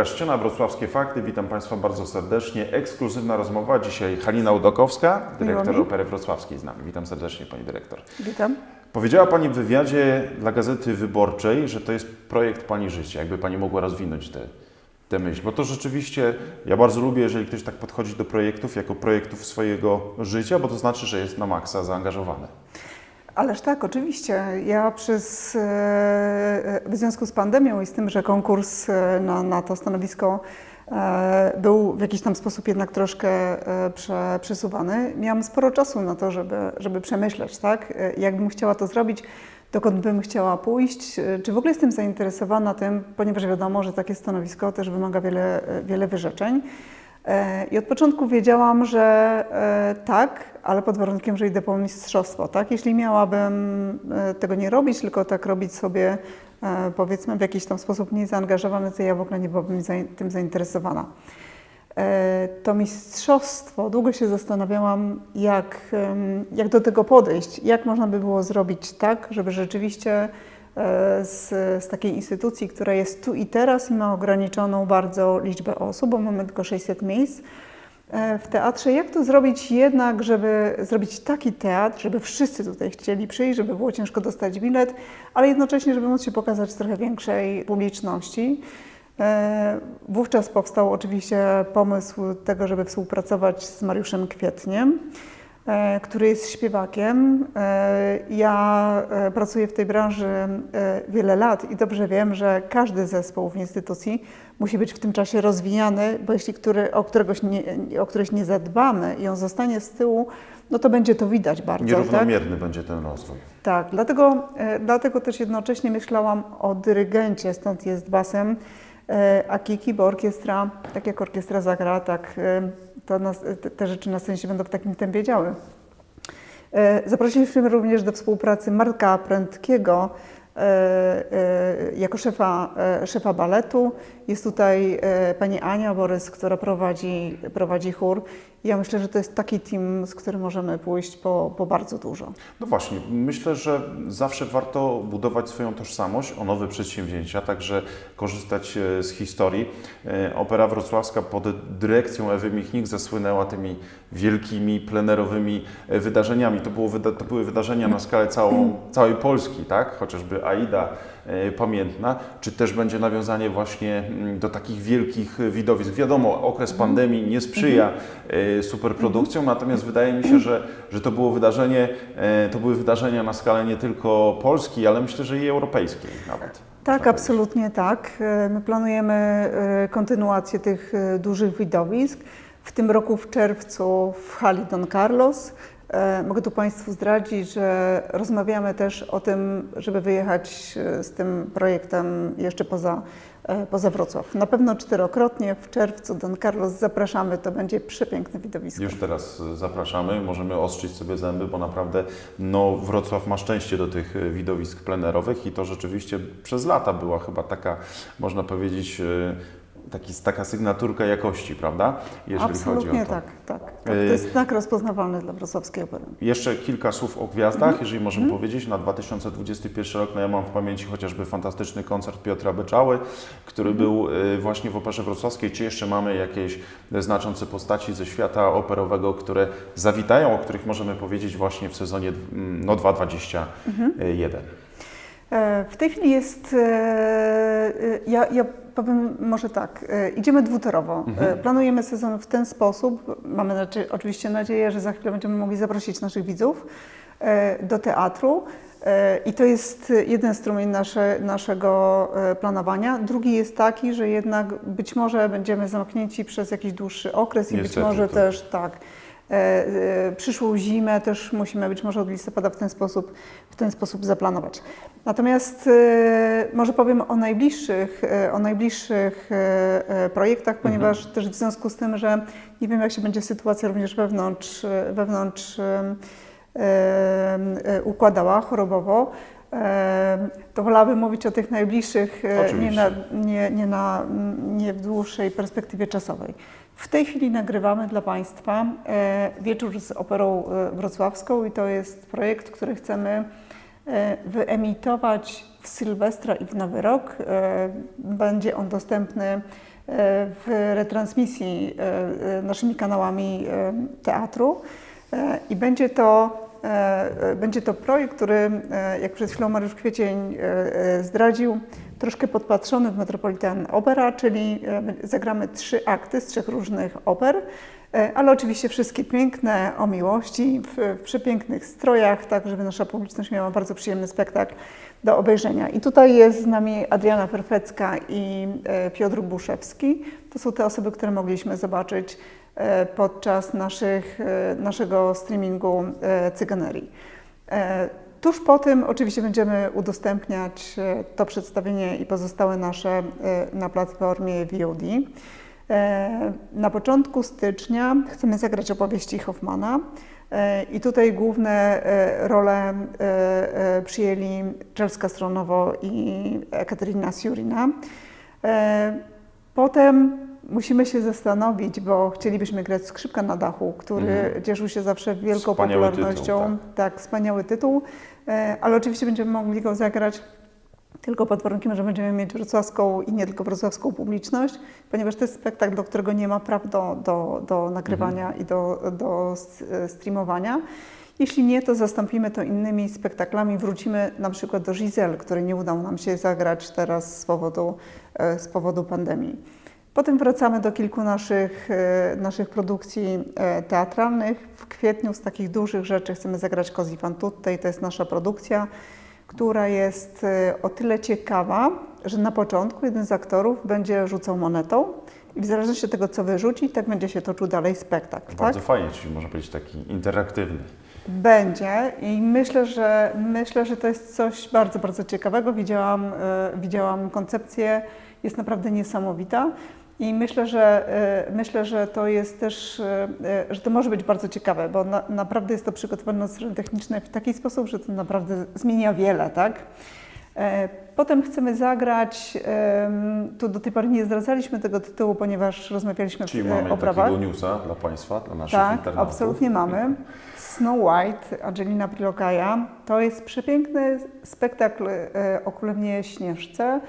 Łukasz Ściana, Wrocławskie Fakty. Witam Państwa bardzo serdecznie. Ekskluzywna rozmowa. Dzisiaj Halina Udokowska, dyrektor. Opery Wrocławskiej z nami. Witam serdecznie Pani Dyrektor. Witam. Powiedziała Pani w wywiadzie dla Gazety Wyborczej, że to jest projekt Pani życia. Jakby Pani mogła rozwinąć tę tę myśl. Bo to rzeczywiście, ja bardzo lubię, jeżeli ktoś tak podchodzi do projektów jako projektów swojego życia, bo to znaczy, że jest na maksa zaangażowany. Ależ tak, oczywiście. Ja przez, e, w związku z pandemią i z tym, że konkurs e, na, na to stanowisko e, był w jakiś tam sposób jednak troszkę prze, przesuwany, miałam sporo czasu na to, żeby, żeby przemyśleć, tak? E, Jak bym chciała to zrobić, dokąd bym chciała pójść, czy w ogóle jestem zainteresowana tym, ponieważ wiadomo, że takie stanowisko też wymaga wiele, wiele wyrzeczeń. E, I od początku wiedziałam, że e, tak, ale pod warunkiem, że idę po mistrzostwo. Tak? Jeśli miałabym e, tego nie robić, tylko tak robić sobie, powiedzmy, w jakiś tam sposób mniej zaangażowany, to ja w ogóle nie byłabym tym zainteresowana. To mistrzostwo, długo się zastanawiałam, jak, jak do tego podejść, jak można by było zrobić tak, żeby rzeczywiście z, z takiej instytucji, która jest tu i teraz i ma ograniczoną bardzo liczbę osób, bo mamy tylko 600 miejsc e, w teatrze, jak to zrobić jednak, żeby zrobić taki teatr, żeby wszyscy tutaj chcieli przyjść, żeby było ciężko dostać bilet, ale jednocześnie, żeby móc się pokazać trochę większej publiczności. E, Wówczas powstał oczywiście pomysł tego, żeby współpracować z Mariuszem Kwietniem, e, który jest śpiewakiem. E, Ja e, pracuję w tej branży e, wiele lat i dobrze wiem, że każdy zespół w instytucji musi być w tym czasie rozwijany, bo jeśli który, o, któregoś nie, o nie zadbamy i on zostanie z tyłu, no to będzie to widać bardzo. Tak? Nierównomierny będzie ten rozwój. Tak, dlatego, e, dlatego też jednocześnie myślałam o dyrygencie, stąd jest basem e, Akiki, bo orkiestra, tak jak orkiestra zagra, tak e, nas, te, rzeczy na scenie się będą w takim tempie działy. E, Zaprosiliśmy również do współpracy Marka Prędkiego jako szefa, e, szefa baletu. Jest tutaj e, pani Ania Borys, która prowadzi, prowadzi chór. Ja myślę, że to jest taki team, z którym możemy pójść po, po bardzo dużo. No właśnie, myślę, że zawsze warto budować swoją tożsamość o nowe przedsięwzięcia, także korzystać e, z historii. E, Opera Wrocławska pod dyrekcją Ewy Michnik zasłynęła tymi wielkimi plenerowymi e, wydarzeniami. To, było, to były wydarzenia na skalę całą, całej Polski, tak? Chociażby Aida e, pamiętna, czy też będzie nawiązanie właśnie mm, do takich wielkich widowisk. Wiadomo, okres pandemii nie sprzyja e, superprodukcjom, natomiast wydaje mi się, że, że to było wydarzenie, e, to były wydarzenia na skalę nie tylko Polski, ale myślę, że i europejskiej nawet. Tak, absolutnie tak. My planujemy kontynuację tych dużych widowisk. W tym roku w czerwcu w hali Don Carlos. E, Mogę tu Państwu zdradzić, że rozmawiamy też o tym, żeby wyjechać e, z tym projektem jeszcze poza, e, poza Wrocław. Na pewno czterokrotnie w czerwcu Don Carlos zapraszamy, to będzie przepiękne widowisko. Już teraz zapraszamy, możemy ostrzyć sobie zęby, bo naprawdę no, Wrocław ma szczęście do tych widowisk plenerowych i to rzeczywiście przez lata była chyba taka, można powiedzieć, taki, taka sygnaturka jakości, prawda? Jeżeli Absolutnie chodzi o to. tak, tak, tak. To jest znak rozpoznawalny dla wrocławskiej opery. Jeszcze kilka słów o gwiazdach, Mhm. jeżeli możemy powiedzieć. Na 2021 rok, no ja mam w pamięci chociażby fantastyczny koncert Piotra Beczały, który Mhm. był y, właśnie w Operze Wrocławskiej. Czy jeszcze mamy jakieś znaczące postaci ze świata operowego, które zawitają, o których możemy powiedzieć właśnie w sezonie mm, no, 2021? E, W tej chwili jest, e, e, ja, ja powiem może tak, e, idziemy dwutorowo. E, Planujemy sezon w ten sposób, mamy znaczy, oczywiście nadzieję, że za chwilę będziemy mogli zaprosić naszych widzów e, do teatru. E, I to jest jeden strumień nasze, naszego e, planowania. Drugi jest taki, że jednak być może będziemy zamknięci przez jakiś dłuższy okres i być Niestety, może to- też tak. E, e, Przyszłą zimę też musimy być może od listopada w ten sposób, w ten sposób zaplanować. Natomiast e, może powiem o najbliższych, o najbliższych projektach, ponieważ też w związku z tym, że nie wiem jak się będzie sytuacja również wewnątrz, wewnątrz układała chorobowo, to wolałabym mówić o tych najbliższych, nie, na, nie, nie, na, nie w dłuższej perspektywie czasowej. W tej chwili nagrywamy dla Państwa e, wieczór z Operą e, Wrocławską i to jest projekt, który chcemy e, wyemitować w Sylwestra i w Nowy Rok. Będzie on dostępny w retransmisji naszymi kanałami teatru i będzie to, będzie to projekt, który, e, jak przed chwilą Mariusz Kwiecień e, e, zdradził, troszkę podpatrzony w Metropolitan Opera, czyli e, zagramy trzy akty z trzech różnych oper, e, ale oczywiście wszystkie piękne o miłości, w, przepięknych strojach, tak żeby nasza publiczność miała bardzo przyjemny spektakl do obejrzenia. I tutaj jest z nami Adriana Perfecka i e, Piotr Buszewski. To są te osoby, które mogliśmy zobaczyć e, podczas naszych, e, naszego streamingu e, Cyganerii. E, Tuż po tym oczywiście będziemy udostępniać e, to przedstawienie i pozostałe nasze e, na platformie VOD. E, Na początku stycznia chcemy zagrać opowieści Hoffmana e, i tutaj główne e, role e, e, przyjęli Czelska Stronowo i Katerina Siurina. E, Potem musimy się zastanowić, bo chcielibyśmy grać Skrzypka na dachu, który Mhm. cieszył się zawsze wielką Wspaniały popularnością. tytuł, tak. wspaniały tytuł, e, ale oczywiście będziemy mogli go zagrać tylko pod warunkiem, że będziemy mieć wrocławską i nie tylko wrocławską publiczność, ponieważ to jest spektakl, do którego nie ma praw do, do, do nagrywania i do, do e, streamowania. Jeśli nie, to zastąpimy to innymi spektaklami. Wrócimy na przykład do Giselle, której nie udało nam się zagrać teraz z powodu, e, z powodu pandemii. Potem wracamy do kilku naszych, e, naszych produkcji e, teatralnych. W kwietniu z takich dużych rzeczy chcemy zagrać Cosi fan tutte i to jest nasza produkcja, która jest e, o tyle ciekawa, że na początku jeden z aktorów będzie rzucał monetą i w zależności od tego, co wyrzuci, tak będzie się toczył dalej spektakl. Tak? Bardzo fajnie, czyli można powiedzieć taki interaktywny. Będzie i myślę, że myślę, że to jest coś bardzo, bardzo ciekawego. Widziałam, widziałam koncepcję, jest naprawdę niesamowita. I myślę, że e, myślę, że to jest też, e, e, że to może być bardzo ciekawe, bo na, naprawdę jest to przygotowane od strony technicznej w taki sposób, że to naprawdę zmienia wiele, tak? Potem chcemy zagrać, tu do tej pory nie zdradzaliśmy tego tytułu, ponieważ rozmawialiśmy Czyli w, mamy o prawach. takiego newsa dla Państwa, dla naszych Tak, internautów. absolutnie mamy. Snow White, Angelina Prilokaja. To jest przepiękny spektakl o Królewnie Śnieżce,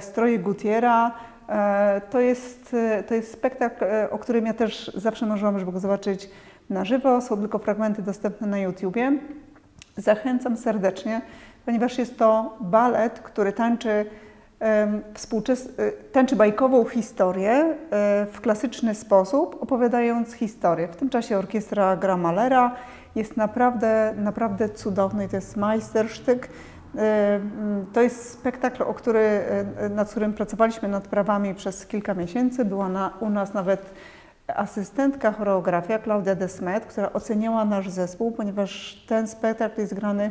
stroje Gutiera. E, To jest, e, to jest spektakl, e, o którym ja też zawsze marzyłam, żeby go zobaczyć na żywo. Są tylko fragmenty dostępne na YouTubie. Zachęcam serdecznie, ponieważ jest to balet, który tańczy współczes- tańczy bajkową historię w klasyczny sposób, opowiadając historię. W tym czasie orkiestra gra Malera. Jest naprawdę, naprawdę cudowny to jest majstersztyk. E, mm, To jest spektakl, o który, e, nad którym pracowaliśmy nad prawami przez kilka miesięcy. Była na, u nas nawet asystentka choreografia Klaudia Desmet, która oceniała nasz zespół, ponieważ ten spektakl jest grany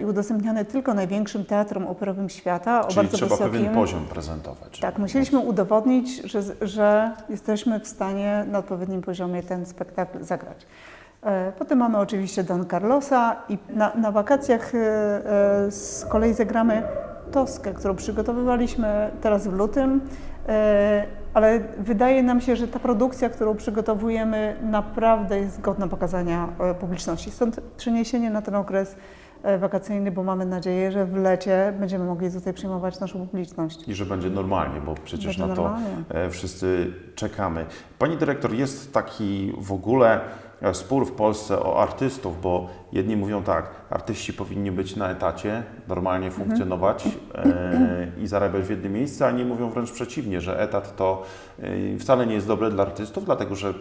i udostępniany tylko największym teatrom operowym świata o Czyli bardzo trzeba wysokim. pewien poziom prezentować. Tak, musieliśmy udowodnić, że, że jesteśmy w stanie na odpowiednim poziomie ten spektakl zagrać. E, Potem mamy oczywiście Don Carlosa i na, na wakacjach e, e, z kolei zagramy Toskę, którą przygotowywaliśmy teraz w lutym, ale wydaje nam się, że ta produkcja, którą przygotowujemy naprawdę jest godna pokazania publiczności. Stąd przeniesienie na ten okres wakacyjny, bo mamy nadzieję, że w lecie będziemy mogli tutaj przyjmować naszą publiczność. I że będzie normalnie, bo przecież Będzie na to normalnie. e, wszyscy czekamy. Pani dyrektor, jest taki w ogóle spór w Polsce o artystów, bo jedni mówią tak, artyści powinni być na etacie, normalnie Mhm. funkcjonować e, i zarabiać w jednym miejscu, a inni mówią wręcz przeciwnie, że etat to e, wcale nie jest dobre dla artystów, dlatego że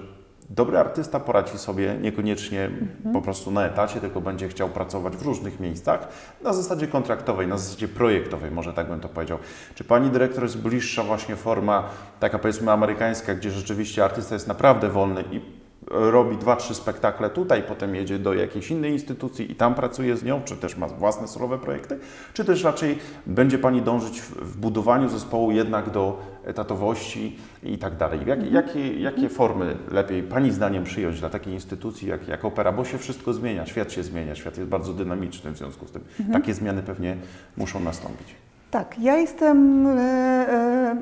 dobry artysta poradzi sobie niekoniecznie Mhm. po prostu na etacie, tylko będzie chciał pracować w różnych miejscach na zasadzie kontraktowej, na zasadzie projektowej, może tak bym to powiedział. Czy pani dyrektor jest bliższa właśnie forma taka powiedzmy amerykańska, gdzie rzeczywiście artysta jest naprawdę wolny i robi dwa, trzy spektakle tutaj, potem jedzie do jakiejś innej instytucji i tam pracuje z nią, czy też ma własne solowe projekty, czy też raczej będzie Pani dążyć w, w budowaniu zespołu jednak do etatowości i tak dalej. Jak, jakie, jakie formy lepiej Pani zdaniem przyjąć dla takiej instytucji jak, jak opera, bo się wszystko zmienia, świat się zmienia, świat jest bardzo dynamiczny w związku z tym. Takie zmiany pewnie muszą nastąpić. Tak, ja jestem, e, e,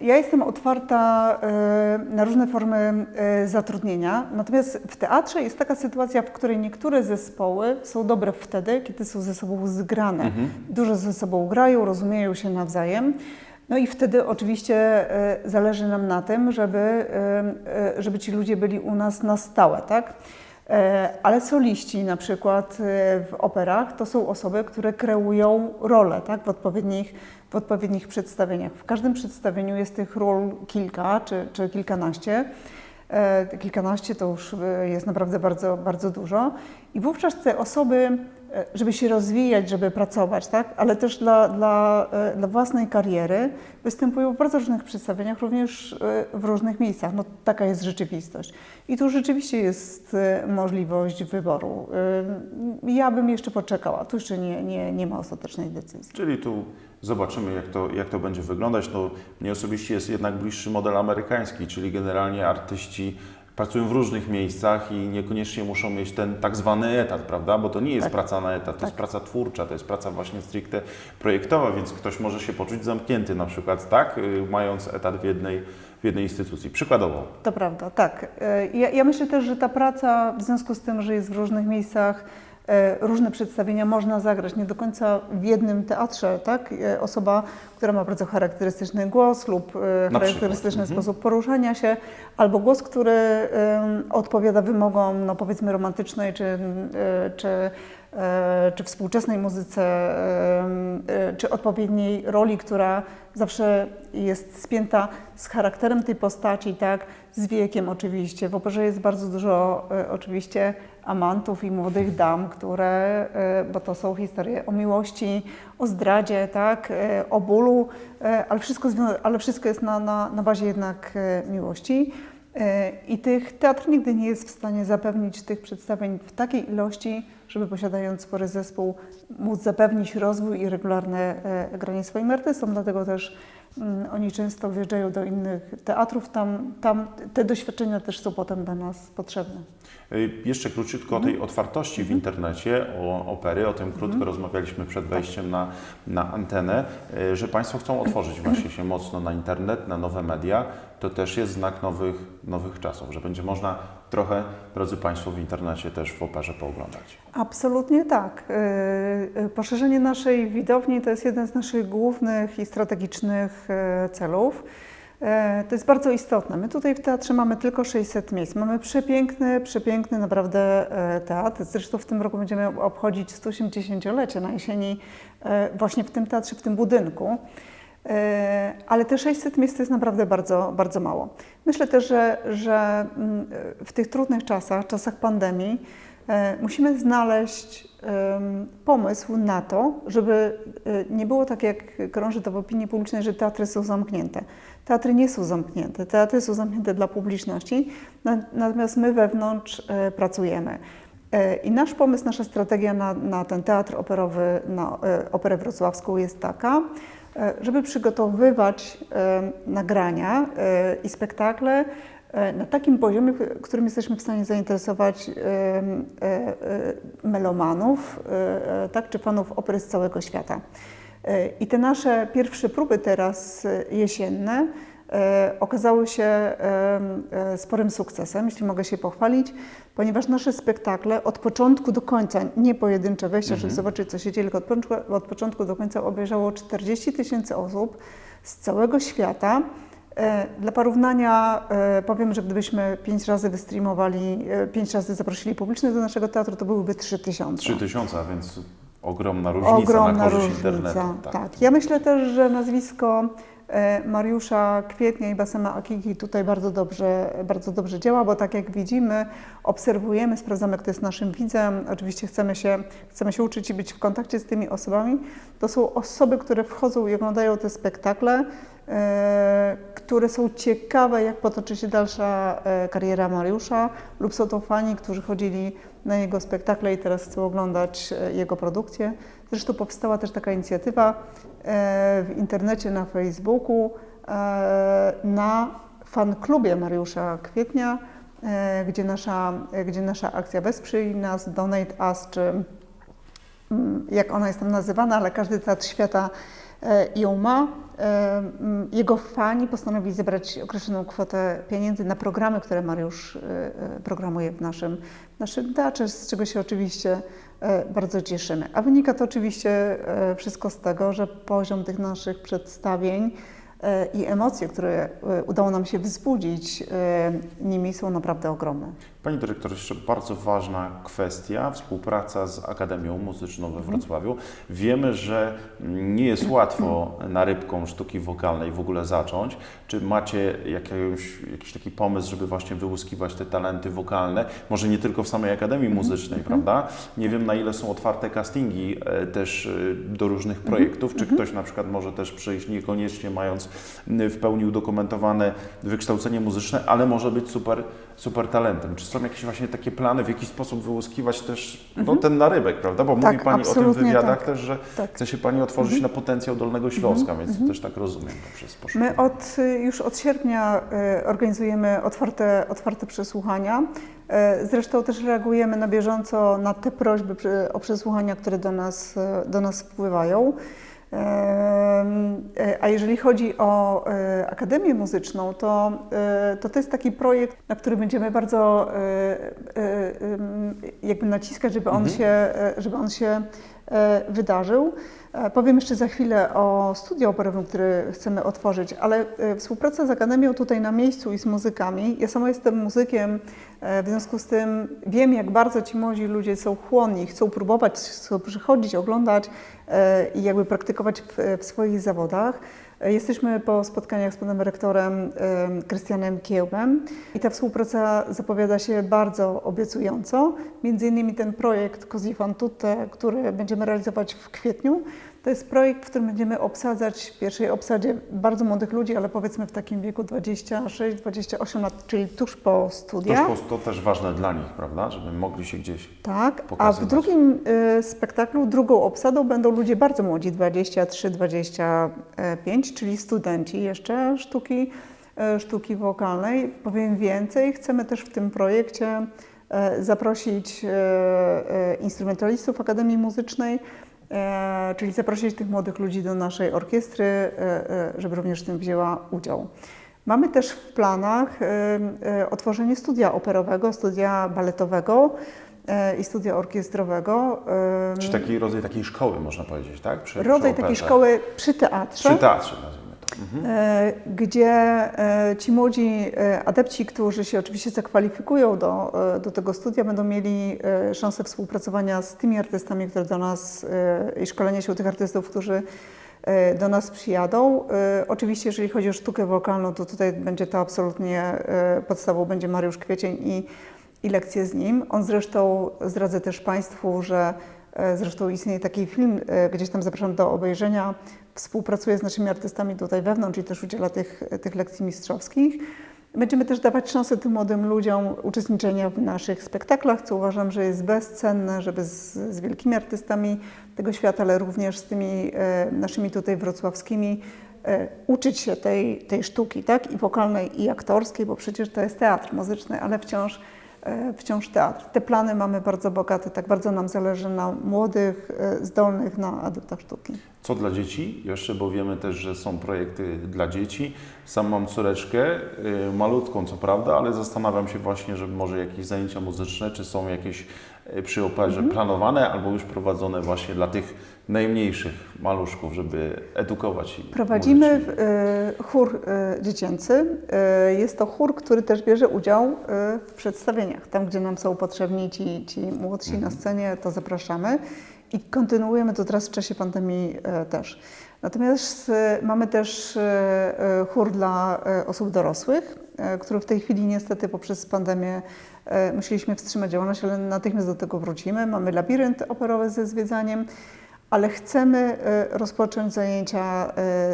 ja jestem otwarta e, na różne formy e, zatrudnienia. Natomiast w teatrze jest taka sytuacja, w której niektóre zespoły są dobre wtedy, kiedy są ze sobą zgrane. Dużo ze sobą grają, rozumieją się nawzajem. No i wtedy oczywiście e, zależy nam na tym, żeby, e, e, żeby ci ludzie byli u nas na stałe, tak? E, Ale soliści na przykład e, w operach to są osoby, które kreują role tak, w, odpowiednich, w odpowiednich przedstawieniach. W każdym przedstawieniu jest tych ról kilka czy, czy kilkanaście. E, Kilkanaście to już jest naprawdę bardzo, bardzo dużo. I wówczas te osoby, żeby się rozwijać, żeby pracować, tak, ale też dla, dla, e, dla własnej kariery, występują w bardzo różnych przedstawieniach, również e, w różnych miejscach. No, taka jest rzeczywistość. I tu rzeczywiście jest e, możliwość wyboru. E, Ja bym jeszcze poczekała, tu jeszcze nie, nie, nie ma ostatecznej decyzji. Czyli tu zobaczymy, jak to, jak to będzie wyglądać. No, mnie osobiście jest jednak bliższy model amerykański, czyli generalnie artyści pracują w różnych miejscach i niekoniecznie muszą mieć ten tak zwany etat, prawda? Bo to nie jest Tak. praca na etat, to jest praca twórcza, to jest praca właśnie stricte projektowa, więc ktoś może się poczuć zamknięty na przykład, tak? Y, Mając etat w jednej, w jednej instytucji. Przykładowo. To prawda, tak. E, Ja, ja myślę też, że ta praca, w związku z tym, że jest w różnych miejscach, różne przedstawienia można zagrać nie do końca w jednym teatrze, tak? E, Osoba, która ma bardzo charakterystyczny głos lub e, charakterystyczny mhm. sposób poruszania się, albo głos, który odpowiada wymogom, no powiedzmy romantycznej czy, e, czy, e, czy współczesnej muzyce, em, e, czy odpowiedniej roli, która zawsze jest spięta z charakterem tej postaci, tak, z wiekiem oczywiście. W operze jest bardzo dużo e, oczywiście amantów i młodych dam, które, e, bo to są historie o miłości, o zdradzie, tak, e, o bólu, e, ale wszystko, ale wszystko jest na, na, na bazie jednak e, miłości. E, I tych teatr nigdy nie jest w stanie zapewnić tych przedstawień w takiej ilości, żeby posiadając spory zespół móc zapewnić rozwój i regularne e, granie swoim artystom. Dlatego też mm, oni często wyjeżdżają do innych teatrów. Tam, tam te doświadczenia też są potem dla nas potrzebne. Y, Jeszcze króciutko o tej otwartości w internecie, o opery, o tym krótko rozmawialiśmy przed wejściem na, na antenę, y, że Państwo chcą otworzyć właśnie się mocno na internet, na nowe media. To też jest znak nowych, nowych czasów, że będzie można trochę, drodzy Państwo, w internecie też w operze pooglądać. Absolutnie tak. Y, y, Poszerzenie naszej widowni to jest jeden z naszych głównych i strategicznych y, celów. To jest bardzo istotne. My tutaj w teatrze mamy tylko 600 miejsc. Mamy przepiękny, przepiękny naprawdę teatr. Zresztą w tym roku będziemy obchodzić 180-lecie na jesieni właśnie w tym teatrze, w tym budynku. E, Ale te 600 miejsc to jest naprawdę bardzo, bardzo mało. Myślę też, że, że mm, w tych trudnych czasach, czasach pandemii, e, musimy znaleźć pomysł na to, żeby e, nie było tak, jak krąży to w opinii publicznej, że teatry są zamknięte. Teatry nie są zamknięte. Teatry są zamknięte dla publiczności, na- natomiast my wewnątrz pracujemy. I nasz pomysł, nasza strategia na, na ten teatr operowy, na Operę Wrocławską jest taka, żeby przygotowywać e, nagrania e, i spektakle e, na takim poziomie, którym jesteśmy w stanie zainteresować e, e, e, melomanów, e, e, tak, czy fanów opery z całego świata. E, I te nasze pierwsze próby teraz e, jesienne e, okazały się e, e, sporym sukcesem, jeśli mogę się pochwalić, ponieważ nasze spektakle od początku do końca, nie pojedyncze wejścia, żeby zobaczyć co się dzieje, tylko od początku, do końca obejrzało 40 tysięcy osób z całego świata. E, Dla porównania e, powiem, że gdybyśmy pięć razy wystreamowali, e, pięć razy zaprosili publiczność do naszego teatru, to byłyby 3 tysiące. 3000, a więc ogromna różnica Ogromna na korzyść różnica. internetu. Tak. Ja myślę też, że nazwisko e, Mariusza Kwietnia i Basema Akiki tutaj bardzo dobrze, bardzo dobrze działa, bo tak jak widzimy, obserwujemy, sprawdzamy, kto jest naszym widzem. Oczywiście chcemy się, chcemy się uczyć i być w kontakcie z tymi osobami. To są osoby, które wchodzą i oglądają te spektakle, e, które są ciekawe, jak potoczy się dalsza e, kariera Mariusza, lub są to fani, którzy chodzili na jego spektakle i teraz chcą oglądać e, jego produkcje. Zresztą powstała też taka inicjatywa e, w internecie, na Facebooku, e, na fanklubie Mariusza Kwietnia, e, gdzie nasza, e, gdzie nasza akcja Wesprzyj nas, Donate Us, czy mm, jak ona jest tam nazywana, ale każdy teatr świata e, ją ma. E, Jego fani postanowili zebrać określoną kwotę pieniędzy na programy, które Mariusz e, programuje w naszym, naszym teatrze, z czego się oczywiście bardzo cieszymy. A wynika to oczywiście wszystko z tego, że poziom tych naszych przedstawień i emocje, które udało nam się wzbudzić nimi są naprawdę ogromne. Pani dyrektor, jeszcze bardzo ważna kwestia, współpraca z Akademią Muzyczną we Wrocławiu. Wiemy, że nie jest łatwo na rybką sztuki wokalnej w ogóle zacząć. Czy macie jakiegoś, jakiś taki pomysł, żeby właśnie wyłuskiwać te talenty wokalne? Może nie tylko w samej Akademii Muzycznej, prawda? Nie wiem, na ile są otwarte castingi e, też e, do różnych projektów. Czy ktoś na przykład może też przyjść, niekoniecznie mając w pełni udokumentowane wykształcenie muzyczne, ale może być super, super talentem. Czy są jakieś właśnie takie plany, w jaki sposób wyłuskiwać też no, ten narybek, prawda? Bo Tak, mówi Pani o tym w wywiadach tak. też, że Tak. chce się Pani otworzyć na potencjał Dolnego Śląska, więc to też tak rozumiem poprzez poszukiwanie. My od, już od sierpnia y, organizujemy otwarte, otwarte przesłuchania. Y, Zresztą też reagujemy na bieżąco na te prośby przy- o przesłuchania, które do nas, do nas wpływają. Y, A jeżeli chodzi o y, Akademię Muzyczną, to, y, to to jest taki projekt, na który będziemy bardzo jakby naciskać, żeby on się, y, żeby on się wydarzył. E, Powiem jeszcze za chwilę o studiu operowym, który chcemy otworzyć, ale e, współpraca z Akademią tutaj na miejscu i z muzykami. Ja sama jestem muzykiem, e, w związku z tym wiem, jak bardzo ci młodzi ludzie są chłonni, chcą próbować, chcą przychodzić, oglądać e, i jakby praktykować w, w swoich zawodach. E, Jesteśmy po spotkaniach z panem rektorem em, Krystianem Kiełbem i ta współpraca zapowiada się bardzo obiecująco. Między innymi ten projekt Così fan tutte, który będziemy realizować w kwietniu, to jest projekt, w którym będziemy obsadzać w pierwszej obsadzie bardzo młodych ludzi, ale powiedzmy w takim wieku 26-28 lat, czyli tuż po studiach. już po- to też ważne dla nich, prawda? Żeby mogli się gdzieś Tak, a w pokazywać. drugim y, spektaklu, drugą obsadą będą ludzie bardzo młodzi, 23-25, czyli studenci jeszcze sztuki, y, sztuki wokalnej. Powiem więcej, chcemy też w tym projekcie y, zaprosić y, y, instrumentalistów Akademii Muzycznej, czyli zaprosić tych młodych ludzi do naszej orkiestry, y, y, żeby również w tym wzięła udział. Mamy też w planach otworzenie studia operowego, studia baletowego i studia orkiestrowego. Czy taki rodzaj takiej szkoły, można powiedzieć, tak? Przy, przy rodzaj takiej operze. szkoły przy teatrze. Przy teatrze, E, gdzie e, ci młodzi e, adepci, którzy się oczywiście zakwalifikują do, do tego studia, będą mieli szansę współpracowania z tymi artystami, które do nas i szkolenia się tych artystów, którzy do nas przyjadą. Oczywiście, jeżeli chodzi o sztukę wokalną, to tutaj będzie to absolutnie podstawą, będzie Mariusz Kwiecień i, i lekcje z nim. On zresztą, zdradzę też Państwu, że zresztą istnieje taki film, e, gdzieś tam zapraszam do obejrzenia, współpracuje z naszymi artystami tutaj wewnątrz i też udziela tych, tych lekcji mistrzowskich. Będziemy też dawać szansę tym młodym ludziom uczestniczenia w naszych spektaklach, co uważam, że jest bezcenne, żeby z, z wielkimi artystami tego świata, ale również z tymi e, naszymi tutaj wrocławskimi e, uczyć się tej, tej sztuki, tak? I wokalnej, i aktorskiej, bo przecież to jest teatr muzyczny, ale wciąż, e, wciąż teatr. Te plany mamy bardzo bogate, tak bardzo nam zależy na młodych, e, zdolnych na adeptach sztuki. Co dla dzieci? Jeszcze, bo wiemy też, że są projekty dla dzieci. Sam mam córeczkę, y, malutką co prawda, ale zastanawiam się właśnie, że może jakieś zajęcia muzyczne, czy są jakieś przy operze Mhm. planowane albo już prowadzone właśnie dla tych najmniejszych maluszków, żeby edukować Prowadzimy muzycznie. e, chór e, dziecięcy. Jest to chór, który też bierze udział w przedstawieniach. Tam, gdzie nam są potrzebni ci, ci młodsi na scenie, to zapraszamy. I kontynuujemy to teraz w czasie pandemii też. Natomiast e, mamy też e, e, chór dla osób dorosłych, który w tej chwili niestety poprzez pandemię musieliśmy wstrzymać działalność, ale natychmiast do tego wrócimy. Mamy labirynt operowy ze zwiedzaniem ale chcemy rozpocząć zajęcia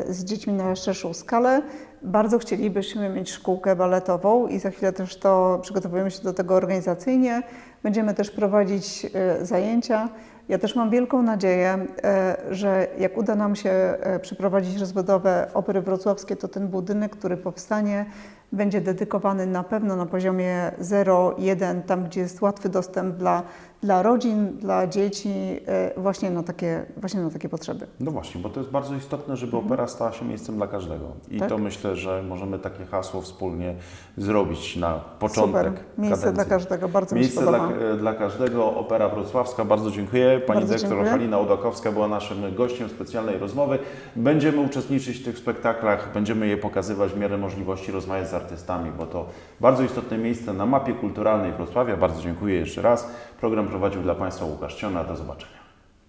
z dziećmi na szerszą skalę. Bardzo chcielibyśmy mieć szkółkę baletową i za chwilę też to przygotowujemy się do tego organizacyjnie. Będziemy też prowadzić zajęcia. Ja też mam wielką nadzieję, e, że jak uda nam się e, przeprowadzić rozbudowę Opery Wrocławskiej, to ten budynek, który powstanie, będzie dedykowany na pewno na poziomie 0-1, tam gdzie jest łatwy dostęp dla, dla rodzin, dla dzieci, e, właśnie na takie, właśnie na takie potrzeby. No właśnie, bo to jest bardzo istotne, żeby opera stała się miejscem dla każdego. I Tak. to myślę, że możemy takie hasło wspólnie zrobić na początek Super, miejsce kadencji. dla każdego, bardzo mi się Miejsce dla, dla każdego, Opera Wrocławska, bardzo dziękuję. Pani Bardzo dyrektor dziękuję. Halina Udakowska była naszym gościem specjalnej rozmowy. Będziemy uczestniczyć w tych spektaklach, będziemy je pokazywać w miarę możliwości, rozmawiać z artystami, bo to bardzo istotne miejsce na mapie kulturalnej Wrocławia. Bardzo dziękuję jeszcze raz. Program prowadził dla Państwa Łukasz Ciona. Do zobaczenia.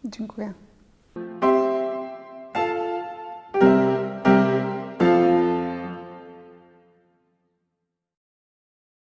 Dziękuję.